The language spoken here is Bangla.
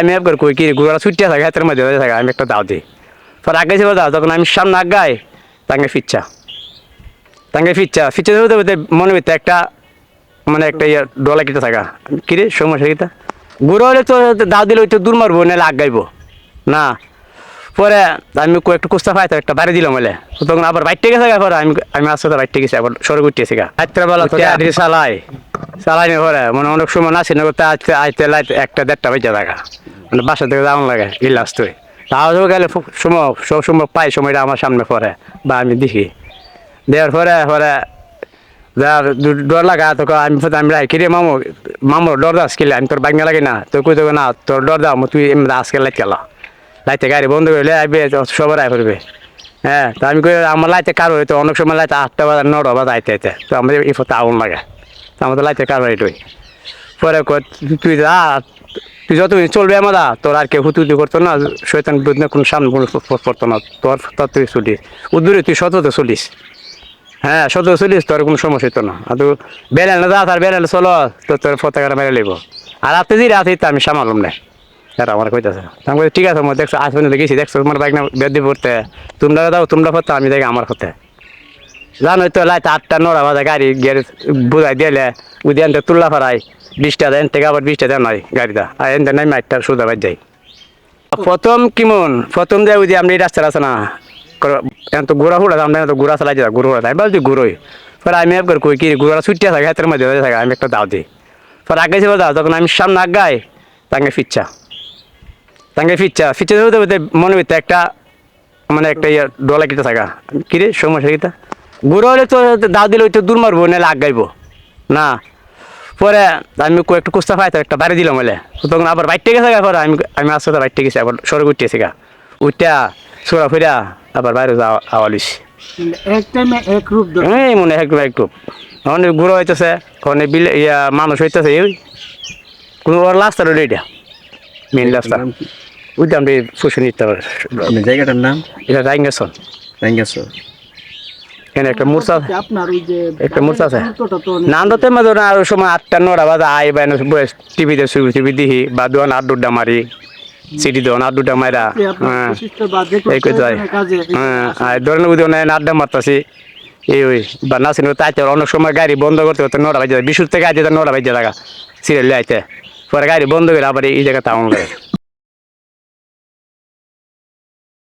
আমি একবার কই কি গুড়া ছুটিয়া থাকে হাতের মধ্যে হয়ে থাকে আমি একটা দাও দিই। পরে আগে ছিল দাও তখন আমি সামনে আগাই তাকে ফিচ্ছা তাকে ফিচ্ছা ফিচ্ছা হতে মনে হইতে একটা মানে একটা ইয়ে ডলা কিটা থাকা। কিরে সমস্যা কিটা গুঁড়ো হলে তো দাও দিলে ওইটা দূর মারবো নাহলে আগাইবো। না পরে আমি কো একটু কুস্তা পাইতো একটা বাড়ি দিলাম বলে। তখন আবার বাইটে গেছে গা পরে আমি আমি আসতে তো বাইটে গেছি আবার সরগ উঠতেছি গা। রাত্রেবেলা তো আদি চালাই চালাই। নি পরে মানে অনেক সময় না করতে আজকে আইতে লাইতে একটা দেড়টা বেজে থাকা মানে বাসা থেকে যাওয়ান লাগে গিলাস তুই। তাও গেলে সময়, সব সময় পাই, সময়টা আমার সামনে পড়ে বা আমি দেখি। দেওয়ার পরে পরে যার ডর লাগা, তোকে আমি আমি কিরে মামু মামু, ডর দাস কিলে আমি তোর বাঙ্গা লাগে না। তোর কই তোকে না, তোর ডর দাও তুই এমনি আজকে লাইট গেল। লাইতে গাড়ি বন্ধ করলে আইবে সবার আই করবে। হ্যাঁ তো আমি কই, আমার লাইতে কার হইতো? অনেক সময় লাইতে আটটা বাজে, নটা বাজে আইতে আইতে। তো আমাদের এই ফতে আগুন লাগে। তো আমাদের লাইতে কার হইতোই পরে তুই যা, তুই যত চলবে আমার তোর আর কেউ হুতুতি করতো না শৈতান না কোনো সামনে কোনো পড়তো না। তোর তোর তুই চলিস উদ্দূরে তুই শততে চলিস। হ্যাঁ শত চলিস, তোর কোনো সমস্যা হতো না। আর তুই বেড়ে না যা, তার বেড়ে চলো তো তোর পতাকাটা মেরে লিব আর আপনি যে রাতে আমি সামালাম না। আর আমার কইতাছে। আমি ঠিক আছে, মই দেখছ, আজ পর্যন্ত গেছি দেখছ, তোমার বাইক না বেদি পড়তে তোমরা দাও, তোমরা পড়তে, আমি দেখি আমার হতে জানোই তো, লাইট আটটা, নটা বাজে, গাড়ি গিয়ে বুঝাই দিলে উদিয়ানতে তুল্লা ফারাই বিশটা দেন থেকে আবার বিশটা দেন হয় গাড়িটা। আর এনতে নাই মাইটটার সুদা বাজ যাই প্রথম কিমন? প্রথম যে ওই যে আপনি রাস্তা আছে না এখন তো ঘোরা হুড়া, আমরা তো ঘোরা চালাই যা ঘুরো তাই বলছি ঘুরোই পরে আমি একবার কই কি ঘোরা ছুটিয়া থাকে, হাতের মধ্যে থাকে, আমি একটা দাও দিই। পরে আগে ছিল দাও তখন আমি সামনে আগাই তাকে ফিচ্ছা। তাকে ফিচ্ছা। ফিচ্ছা মনে হইতে একটা মানে একটা ইয়ে ডলা কিটা থাকা। কিরে সমস্যা কিটা ঘুরো হলে তো দাও দিলে ওইটা দূর মারবো নাহলে আগাইবো না পরে আমি কো একটু কুস্তা পাইতো একটা বাড়ি দিলাম বলে। তখন আবার বাইটে গেছে গা পরে আমি আমি আসতে তো বাইটে গেছি আবার সরগ উঠতেছি গা। উঠটা সোরা ফিরা আবার বাইরে যাওয়া আওয়ালিস এক টাইমে এক রূপ এই মনে গুঁড়ো হইতেছে অনেক বিলে ইয়া মানুষ হইতেছে এই কোনো ওর এটা মেন লাস্টার উদ্যাম রে ফুসে নিতে মানে জায়গাটার নাম? এটা এখানে একটা মূর্ছা আপনার ওই যে একটা মূর্ছা আছে। নান্দতে মাঝে না আর সময় আটটা নটা বাজে আই বা বয়স টিভিতে শুরু টিভি দিহি বা দোয়ান আড্ডুড্ডা মারি সিটি দোয়ান আড্ডুড্ডা মারা হ্যাঁ। এই কই যায় হ্যাঁ। আর ধরেন ওই ধরনের আড্ডা মারতাছি এই ওই বা নাচিন তাই তো অনেক সময় গাড়ি বন্ধ করতে করতে নটা বাজে বিশুর থেকে আইতে নটা বাজে থাকা সিরিয়াল আইতে পরে গাড়ি বন্ধ করে আবার এই আমন করে